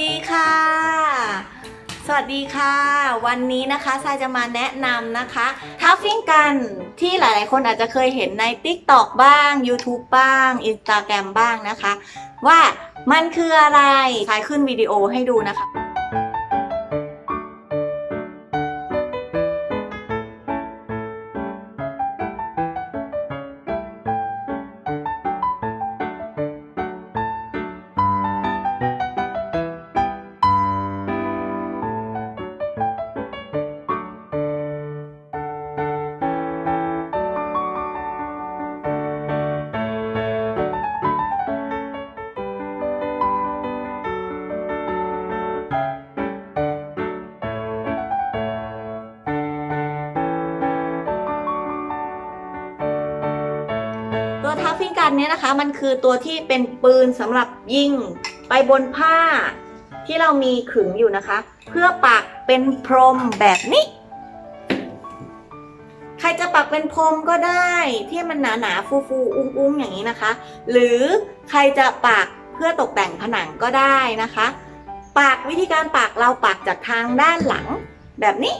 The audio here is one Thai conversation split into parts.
ดีค่ะ สวัสดีค่ะ วันนี้นะคะทรายจะมาแนะนำนะคะทัฟฟิ้งกันที่หลายๆ คนอาจจะเคยเห็นใน TikTok บ้าง YouTube บ้าง Instagram บ้างนะคะ ว่ามันคืออะไรทรายขึ้นวิดีโอให้ดูนะคะ กันเนี่ยนะคะ มันคือตัวที่เป็นปืนสำหรับยิงไปบนผ้า ที่เรามีขึงอยู่นะคะ เพื่อปักเป็นพรมแบบนี้ ใครจะปักเป็นพรมก็ได้ที่มันหนาหนาๆฟูฟูๆอุ้งๆอย่างนี้นะคะ หรือใครจะปักเพื่อตกแต่งผนังก็ได้นะคะปักวิธีการปักเราปักจากทางด้านหลังแบบนี้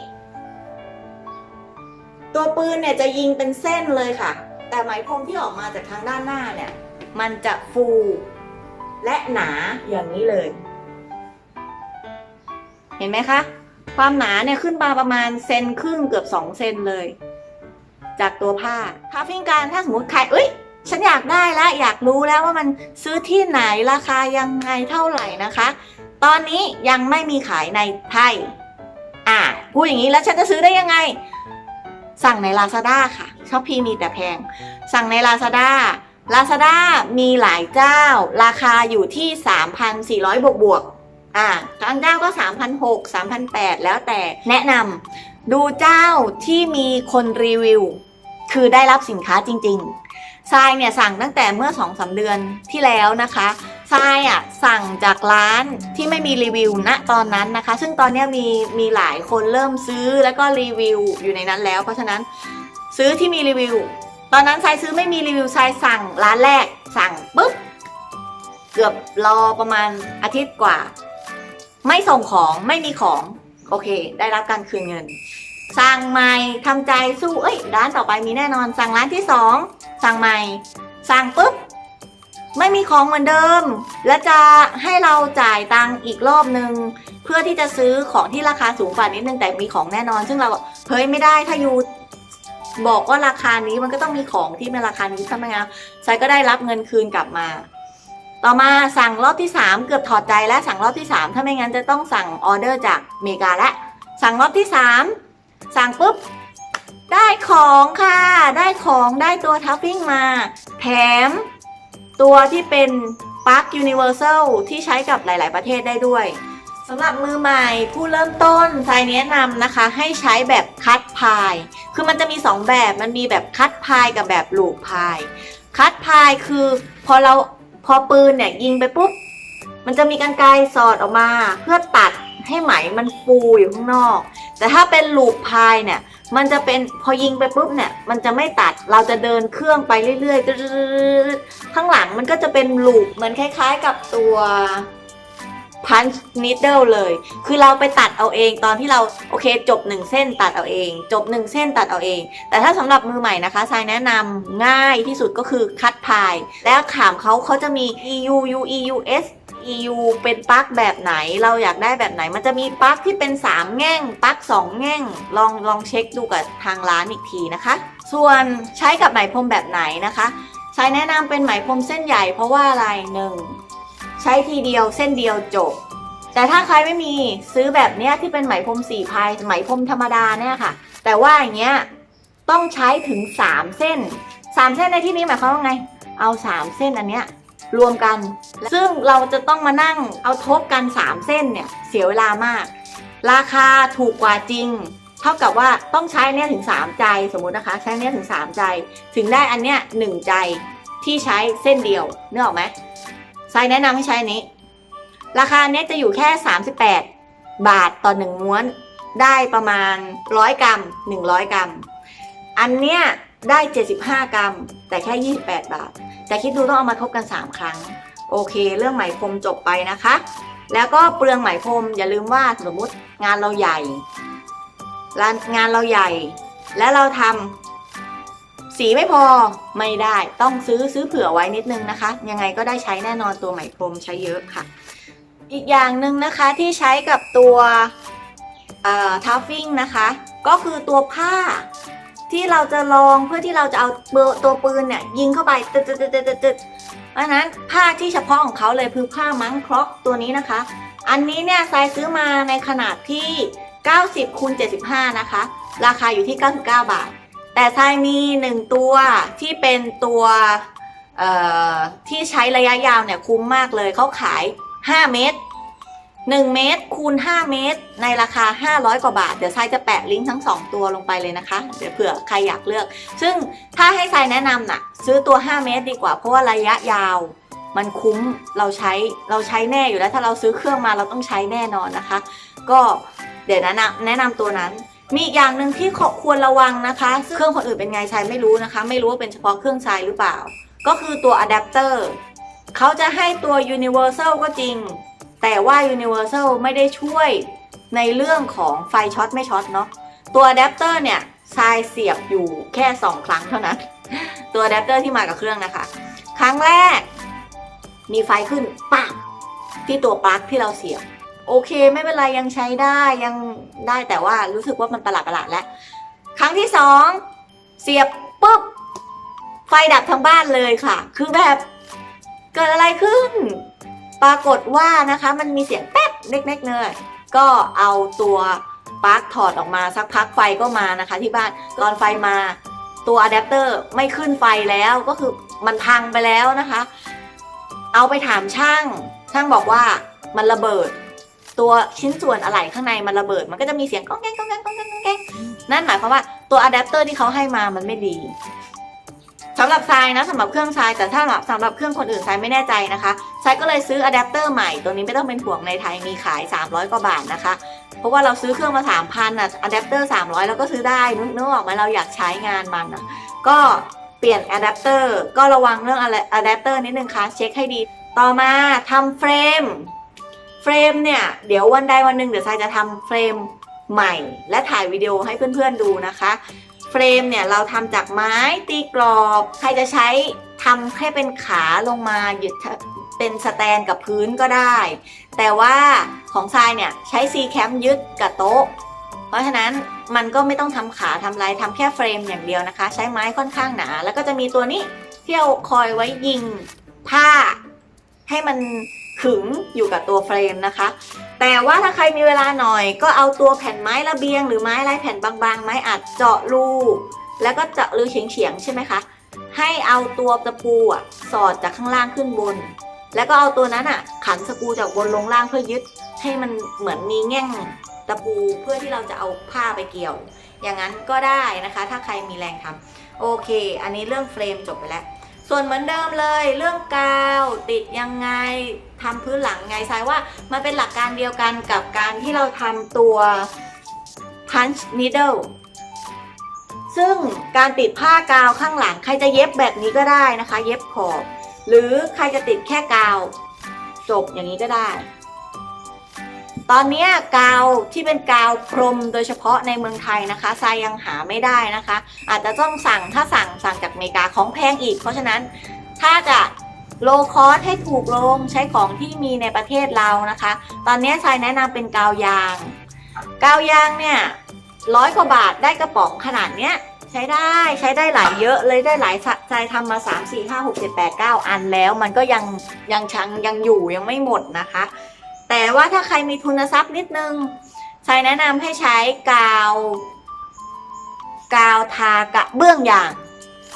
ตัวปืนเนี่ยจะยิงเป็นเส้นเลยค่ะ แต่ไหมพรมที่ออกมาจากทางด้านหน้าเนี่ย มันจะฟูและหนาอย่างนี้เลย เห็นไหมคะ ความหนาเนี่ยขึ้นมาประมาณเซนครึ่งเกือบ2เซนเลย จากตัวผ้าถ้าฟิงการถ้าสมมติใครเอ้ยฉันอยากได้แล้วอยากรู้แล้วว่ามันซื้อที่ไหนราคายังไงเท่าไหร่นะคะ ตอนนี้ยังไม่มีขายในไทย อ่าพูดอย่างนี้แล้วฉันจะซื้อได้ยังไง สั่งใน Lazada ค่ะ ช้อปปีมีแต่แพง สั่งใน Lazada Lazada มีหลายเจ้า ราคาอยู่ที่ 3,400 บวกบวกอ่าบางเจ้าก็ 3,600 3,800 แล้วแต่แนะนำดูเจ้าที่มีคนรีวิว คือได้รับสินค้าจริงๆทรายเนี่ยสั่งตั้งแต่เมื่อ2-3เดือนที่แล้วนะคะทรายอะสั่งจากร้านที่ไม่มีรีวิวณตอนนั้นนะคะ ซึ่งตอนนี้มีมีหลายคนเริ่มซื้อแล้วก็รีวิวอยู่ในนั้นแล้ว เพราะฉะนั้น ซื้อที่มีรีวิว ตอนนั้นทรายซื้อไม่มีรีวิวทรายสั่งร้านแรก สั่งปุ๊บเกือบรอประมาณอาทิตย์กว่า ไม่ส่งของไม่มีของโอเค ได้รับการคืนเงิน สั่งใหม่ทำใจสู้เอ้ยร้านต่อไปมีแน่นอน สั่งร้านที่สองสั่งใหม่ สั่งปุ๊บไม่มีของเหมือนเดิม แล้วจะให้เราจ่ายตังค์อีกรอบนึง เพื่อที่จะซื้อของที่ราคาสูงกว่านิดนึงแต่มีของแน่นอน ซึ่งเราเฮ้ยไม่ได้ถ้ายู บอกว่าราคานี้มันก็ต้องมีของที่เป็นราคานี้ใช่ไหมคะไซก็ได้รับเงินคืนกลับมา ต่อมาสั่งรอบที่ 3 เกือบถอดใจแล้วสั่งรอบที่ 3 ถ้าไม่งั้นจะต้องสั่งออเดอร์จากเมกาแล้วสั่งรอบที่ 3 สั่งปุ๊บได้ของค่ะ ได้ของได้ตัวทัฟฟิ้งมา แถม ตัวที่เป็นปลั๊กยูนิเวอร์แซลที่ใช้กับหลาย ๆ ประเทศได้ด้วยำหรับมือใหม่ผู้เริ่มต้นทรายแนะนำนะคะ ให้ใช้แบบคัดพาย คือมันจะมี 2 แบบมันมีแบบคัดพายกับแบบลูกพาย คัดพายคือพอเราพอปืนเนี่ยยิงไปปุ๊บ มันจะมีกันไกรสอดออกมา เพื่อตัดให้ไหมมันฟูอยู่ข้างนอก แต่ถ้าเป็นลูกพายเนี่ย มันจะเป็นพอยิงไปปุ๊บเนี่ย มันจะไม่ตัดเราจะเดินเครื่องไปเรื่อยๆข้างหลังมันก็จะเป็นลูกเหมือนคล้าย ๆ กับตัว punch needle เลย คือเราไปตัดเอาเองตอนที่เราโอเคจบหนึ่งเส้นตัดเอาเอง จบหนึ่งเส้นตัดเอาเอง แต่ถ้าสำหรับมือใหม่นะคะทรายแนะนำง่ายที่สุดก็คือคัดพาย แล้วขามเขาเขาจะมี EU U EU S EU เป็นปลั๊กแบบไหนเราอยากได้แบบไหน มันจะมีปลั๊กที่เป็น 3 แง่งปลั๊ก2 แง่ง ลองลองเช็คดูกับทางร้านอีกทีนะคะ ส่วนใช้กับไหมพรมแบบไหนนะคะใช้แนะนำเป็นไหมพรมเส้นใหญ่เพราะว่าอะไรหนึ่ง ใช้ทีเดียวเส้นเดียวจบ แต่ถ้าใครไม่มีซื้อแบบเนี้ยที่เป็นไหมพรมสี่พายไหมพรมธรรมดาเนี่ยค่ะ แต่ว่าอย่างเงี้ยต้องใช้ถึง3เส้น3เส้นในที่นี้หมายความว่าไง เอา3เส้นอันเนี้ยรวมกัน ซึ่งเราจะต้องมานั่งเอาทบกัน3เส้นเนี่ยเสียเวลามาก ราคาถูกกว่าจริงเท่ากับว่าต้องใช้เนี่ยถึง 3 ใจสมมุตินะคะ ใช้เนี่ยถึง 3 ใจ ถึงได้อันเนี้ยหนึ่งใจที่ใช้เส้นเดียวเนึกออกไหม ไซแนะนำให้ใช้อันนี้ ราคาเนี้ยจะอยู่แค่ 38 บาทต่อ1ม้วน ได้ประมาณ 100 กรัม 100 กรัม อันเนี้ยได้ 75 กรัม แต่แค่ 28 บาท แต่คิดดูต้องเอามาทบกัน 3 ครั้ง โอเค เรื่องไหมพรมจบไปนะคะ แล้วก็เปลืองไหมพรมอย่าลืมว่าสมมติงานเราใหญ่งานเราใหญ่ และเราทำ สีไม่พอไม่ได้ต้องซื้อซื้อเผื่อไว้นิดนึงนะคะ ยังไงก็ได้ใช้แน่นอนตัวไหมพรมใช้เยอะค่ะ อีกอย่างหนึ่งนะคะที่ใช้กับตัวทัฟฟิ้งนะคะ ก็คือตัวผ้าที่เราจะลองเพื่อที่เราจะเอาตัวปืนเนี่ยยิงเข้าไปตึ๊ดตึ๊ดตึ๊ดตึ๊ดตึ๊ดเพราะนั้นผ้าที่เฉพาะของเขาเลยคือผ้ามังครอกตัวนี้นะคะ อันนี้เนี่ยทรายซื้อมาในขนาดที่ 90คูณ75 นะคะ ราคาอยู่ที่ 99 บาท แต่ทรายมี1ตัวที่เป็นตัวที่ใช้ระยะยาวเนี่ยคุ้มมากเลยเขาขาย 5 เมตร 1 เมตรคูณ 5 เมตร ในราคา 500 กว่าบาท เดี๋ยวทรายจะแปะลิงก์ทั้ง 2 ตัวลงไปเลยนะคะ เดี๋ยวเผื่อใครอยากเลือก ซึ่งถ้าให้ทรายแนะนำน่ะซื้อตัว 5 เมตรดีกว่าเพราะว่าระยะยาวมันคุ้มเราใช้เราใช้แน่อยู่แล้วถ้าเราซื้อเครื่องมาเราต้องใช้แน่นอนนะคะ ก็เดี๋ยวแนะนำแนะนำตัวนั้น มีอีกอย่างหนึ่งที่ควรระวังนะคะ เครื่องคนอื่นเป็นไงชายไม่รู้นะคะ ไม่รู้ว่าเป็นเฉพาะเครื่องชายหรือเปล่า ก็คือตัวอะแดปเตอร์เขาจะให้ตัว Universal ก็จริง แต่ว่า Universal ไม่ได้ช่วยในเรื่องของไฟช็อตไม่ช็อตเนาะตัวอะแดปเตอร์เนี่ยชายเสียบอยู่แค่ 2 ครั้งเท่านั้น ตัวอะแดปเตอร์ที่มากับเครื่องนะคะ ครั้งแรก มีไฟขึ้นปั๊บที่ตัวปลั๊กที่เราเสียบ โอเค ไม่เป็นไรยังใช้ได้ยังได้แต่ว่ารู้สึกว่ามันประหลาดประหลาดแล้ว ครั้งที่สองเสียบปุ๊บ ไฟดับทั้งบ้านเลยค่ะ คือแบบเกิดอะไรขึ้น ปรากฏว่านะคะ มันมีเสียงแป๊บเล็กๆเลยก็เอาตัวปลั๊กถอดออกมาสักพักไฟก็มานะคะที่บ้านตอนไฟมาตัวอะแดปเตอร์ไม่ขึ้นไฟแล้วก็คือมันพังไปแล้วนะคะ เอาไปถามช่าง ช่างบอกว่ามันระเบิด ตัวชิ้นส่วนอะไหล่ข้างในมันระเบิด มันก็จะมีเสียงก้องแก้งก้องแก้งก้องแก้งก้องแก้งนั่นหมายความว่าตัวอะแดปเตอร์ที่เขาให้มามันไม่ดีสำหรับทรายนะสำหรับเครื่องทรายแต่ถ้าสำหรับเครื่องคนอื่นทรายไม่แน่ใจนะคะทรายก็เลยซื้ออะแดปเตอร์ใหม่ตัวนี้ไม่ต้องเป็นห่วงในไทยมีขาย 300 กว่าบาทนะคะ เพราะว่าเราซื้อเครื่องมา 3,000อะอะแดปเตอร์300แล้วก็ซื้อได้นึกนึกออกไหมเราอยากใช้งานมันอะก็เปลี่ยนอะแดปเตอร์ก็ระวังเรื่องอะแดปเตอร์นิดนึงค่ะเช็คให้ดี ต่อมาทำเฟรม เฟรมเนี่ย เดี๋ยววันใดวันหนึ่งเดี๋ยวทรายจะทำเฟรมใหม่ และถ่ายวิดีโอให้เพื่อนๆดูนะคะ เฟรมเนี่ยเราทำจากไม้ตีกรอบ ใครจะใช้ทำแค่เป็นขาลงมาหยุดเป็นสแตนกับพื้นก็ได้ แต่ว่าของทรายเนี่ยใช้ซีแคมยึดกับโต๊ะ เพราะฉะนั้นมันก็ไม่ต้องทำขาทำลายทำแค่เฟรมอย่างเดียวนะคะ ใช้ไม้ค่อนข้างหนา แล้วก็จะมีตัวนี้ที่เอาคอยไว้ยิงผ้าให้มัน ขึงอยู่กับตัวเฟรมนะคะ แต่ว่าถ้าใครมีเวลาหน่อยก็เอาตัวแผ่นไม้ระเบียง หรือไม้ลายแผ่นบางๆ ไม้อัดเจาะรูแล้วก็เจาะรูเฉียงๆใช่ไหมคะ ให้เอาตัวตะปูอะสอดจากข้างล่างขึ้นบน แล้วก็เอาตัวนั้นอะ ขันสกรูจากบนลงล่างเพื่อยึด ให้มันเหมือนมีแง่งตะปูเพื่อที่เราจะเอาผ้าไปเกี่ยว อย่างนั้นก็ได้นะคะ ถ้าใครมีแรงทำโอเค อันนี้เรื่องเฟรมจบไปแล้ว ส่วนเหมือนเดิมเลย เรื่องกาวติดยังไง ทำพื้นหลังไงทรายว่ามันเป็นหลักการเดียวกันกับการที่เราทำตัว punch needle ซึ่งการติดผ้ากาวข้างหลังใครจะเย็บแบบนี้ก็ได้นะคะ เย็บขอบ หรือใครจะติดแค่กาว จบอย่างนี้ก็ได้ ตอนนี้กาวที่เป็นกาวพรมโดยเฉพาะในเมืองไทยนะคะทรายยังหาไม่ได้นะคะ อาจจะต้องสั่งถ้าสั่งสั่งจากอเมริกาของแพงอีก เพราะฉะนั้นถ้าจะ โลคอสให้ถูกลงใช้ของที่มีในประเทศเรานะคะ ตอนนี้ทรายแนะนำเป็นกาวยาง กาวยางเนี่ยร้อยกว่าบาทได้กระป๋องขนาดเนี้ยใช้ได้ใช้ได้หลายเยอะเลยได้หลายทรายทำมา 3 4 5 6 7 8 9 อันแล้ว มันก็ยังยังชังยังอยู่ยังไม่หมดนะคะ แต่ว่าถ้าใครมีทุนทรัพย์นิดนึงทรายแนะนำให้ใช้กาว กาวทากระเบื้องยาง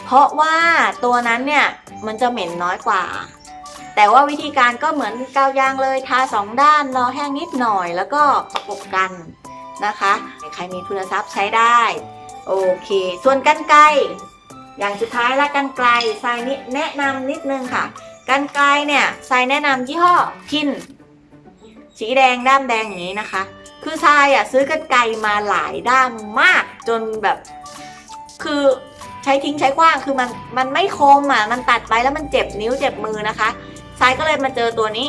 เพราะว่าตัวนั้นเนี่ย มันจะเหม็นน้อยกว่า แต่ว่าวิธีการก็เหมือนกาวยางเลยทาสองด้านรอแห้งนิดหน่อยแล้วก็ประกบกันนะคะ ใครมีทุนทรัพย์ใช้ได้ โอเค ส่วนกันไกรอย่างสุดท้ายละกันไกรทรายนิแนะนำนิดนึงค่ะ กันไกรเนี่ยทรายแนะนำยี่ห้อพินสีแดงด้ามแดงอย่างนี้นะคะ คือทรายอะซื้อกันไกรมาหลายด้ามมากจนแบบ คือ ใช้ทิ้งใช้กว้างคือมันมันไม่คมอะมันตัดไปแล้วมันเจ็บนิ้วเจ็บมือนะคะซายก็เลยมาเจอตัวนี้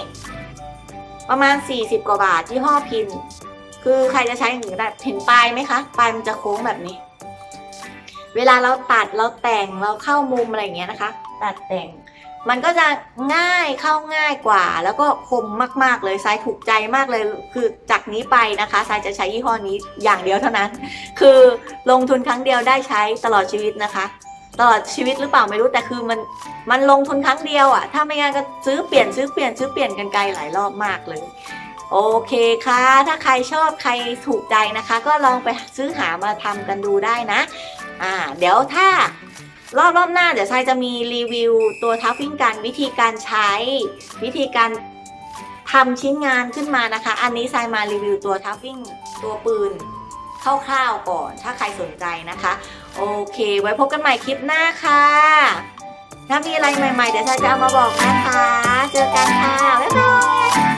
ประมาณ 40 กว่าบาทที่ห้อพิน คือใครจะใช้อย่างนก็ได้เห็นปลายไหมคะปลายมันจะโค้งแบบนี้ เวลาเราตัดเราแต่งเราเข้ามุมอะไรอย่างเงี้ยนะคะ ตัดแต่ง มันก็จะง่ายเข้าง่ายกว่า แล้วก็คมมาก ๆ เลยทรายถูกใจมากเลยคือจากนี้ไปนะคะทรายจะใช้ยี่ห้อนี้อย่างเดียวเท่านั้น คือลงทุนครั้งเดียวได้ใช้ตลอดชีวิตนะคะ ตลอดชีวิตหรือเปล่าไม่รู้แต่คือมันมันลงทุนครั้งเดียวอะถ้าไม่งั้นก็ซื้อเปลี่ยนซื้อเปลี่ยนซื้อเปลี่ยนกันไกลหลายรอบมากเลยโอเคค่ะ ถ้าใครชอบใครถูกใจนะคะ ก็ลองไปซื้อหามาทำกันดูได้นะ อ่า เดี๋ยวถ้า รอบรอบหน้าเดี๋ยวทรายจะมีรีวิวตัวทัฟฟิ้งกันวิธีการใช้ วิธีการทำชิ้นงานขึ้นมานะคะ อันนี้ทรายมารีวิวตัวทัฟฟิ้งตัวปืนคร่าวๆก่อนถ้าใครสนใจนะคะ โอเค ไว้พบกันใหม่คลิปหน้าค่ะ ถ้ามีอะไรใหม่ๆ เดี๋ยวทรายจะเอามาบอกนะคะ เจอกันค่ะ บ๊ายบาย